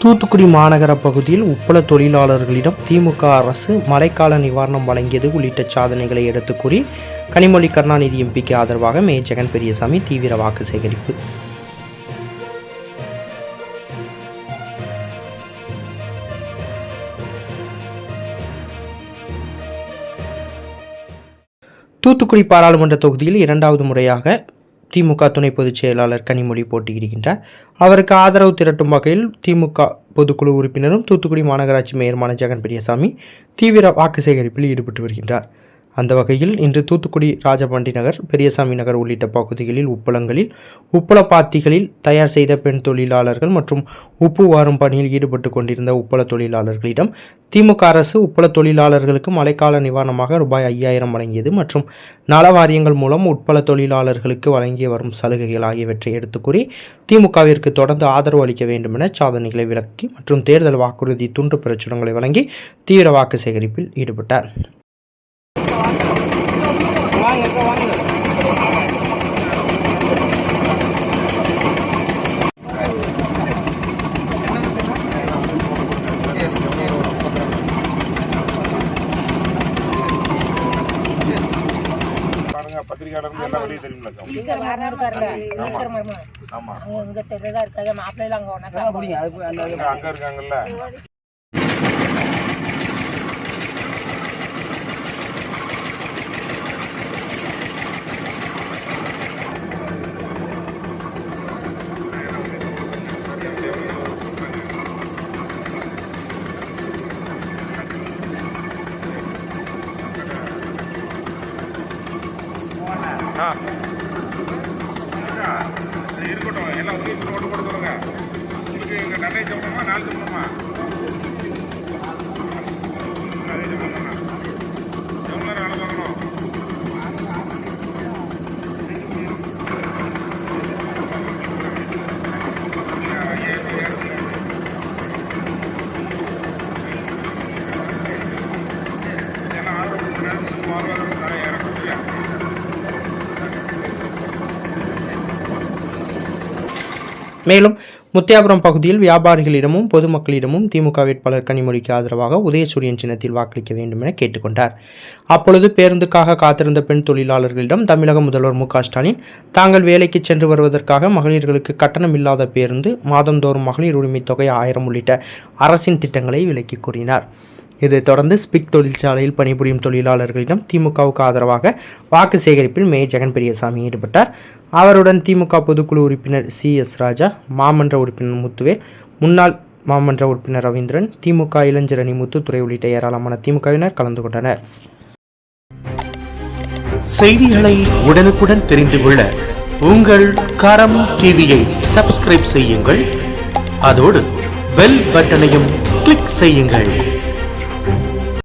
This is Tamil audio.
தூத்துக்குடி மாநகர பகுதியில் உப்பள தொழிலாளர்களிடம் திமுக அரசு மழைக்கால நிவாரணம் வழங்கியது உள்ளிட்ட சாதனைகளை எடுத்துக் கூறி கனிமொழி கருணாநிதி எம்பிக்கு ஆதரவாக மே ஜெகன் பெரியசாமி தீவிர வாக்கு சேகரிப்பு. தூத்துக்குடி பாராளுமன்ற தொகுதியில் இரண்டாவது முறையாக திமுக துணை பொதுச் செயலாளர் கனிமொழி போட்டியிடுகின்றார். அவருக்கு ஆதரவு திரட்டும் வகையில் திமுக பொதுக்குழு உறுப்பினரும் தூத்துக்குடி மாநகராட்சி மேயருமான ஜெகன் பெரியசாமி தீவிர வாக்கு சேகரிப்பில் ஈடுபட்டு வருகின்றார். அந்த வகையில் இன்று தூத்துக்குடி ராஜபாண்டி நகர் பெரியசாமி நகர் உள்ளிட்ட பகுதிகளில் உப்பளங்களில் உப்பள பாத்திகளில் தயார் செய்த பெண் தொழிலாளர்கள் மற்றும் உப்பு வாரும் பணியில் ஈடுபட்டு கொண்டிருந்த உப்பள தொழிலாளர்களிடம் திமுக அரசு உப்பள தொழிலாளர்களுக்கு மழைக்கால நிவாரணமாக ரூபாய் ஐயாயிரம் வழங்கியது மற்றும் நல வாரியங்கள் மூலம் உட்பள தொழிலாளர்களுக்கு வழங்கி வரும் சலுகைகள் ஆகியவற்றை எடுத்துக்கூறி திமுகவிற்கு தொடர்ந்து ஆதரவு அளிக்க வேண்டும் என சாதனைகளை விளக்கி மற்றும் தேர்தல் வாக்குறுதி துண்டு பிரச்சுரங்களை வழங்கி தீவிர வாக்கு சேகரிப்பில் ஈடுபட்டார். பாருங்க பத்திரிகையாளருக்கு எல்லாம் வெளியே ஈஸ்வர மரணம் ஆமா. அங்க இங்க தெரியதா இருக்காங்க மாப்பிள்ளைல அங்க ஒன்னாக்கா அங்க அங்க இருக்காங்கல்ல ஆ. இருக்கட்டும். எல்லாம் ஒரே ஓட்டு போட்டு சொல்லுங்க. உங்களுக்கு இங்க நன்மை சொல்லணுமா நாள் சொல்லணுமா மேலும் முத்தியாபுரம் பகுதியில் வியாபாரிகளிடமும் பொதுமக்களிடமும் திமுக வேட்பாளர் கனிமொழிக்கு ஆதரவாக உதயசூரியன் சின்னத்தில் வாக்களிக்க வேண்டும் என கேட்டுக்கொண்டார். அப்பொழுது பேருந்துக்காக காத்திருந்த பெண் தொழிலாளர்களிடம் தமிழக முதல்வர் மு ஸ்டாலின் தாங்கள் வேலைக்கு சென்று வருவதற்காக மகளிர்களுக்கு கட்டணம் இல்லாத பேருந்து மாதந்தோறும் மகளிர் உரிமைத் தொகை ஆயிரம் உள்ளிட்ட அரசின் திட்டங்களை விலக்கி கூறினார். இதைத் தொடர்ந்து ஸ்பிக் தொழிற்சாலையில் பணிபுரியும் தொழிலாளர்களிடம் திமுகவுக்கு ஆதரவாக வாக்கு சேகரிப்பில் மே ஜெகன் பெரியசாமி ஈடுபட்டார். அவருடன் திமுக பொதுக்குழு உறுப்பினர் சி. எஸ். ராஜா மாமன்ற உறுப்பினர் முத்துவேல் முன்னாள் மாமன்ற உறுப்பினர் ரவீந்திரன் திமுக இளைஞரணி முத்துத்துறை உள்ளிட்ட ஏராளமான திமுகவினர் கலந்து கொண்டனர். செய்திகளை உடனுக்குடன் தெரிந்து கொள்ள உங்கள் கரம் டிவியை சப்ஸ்கிரைப் செய்யுங்கள். அதோடு பெல் பட்டனையும் கிளிக் செய்யுங்கள்.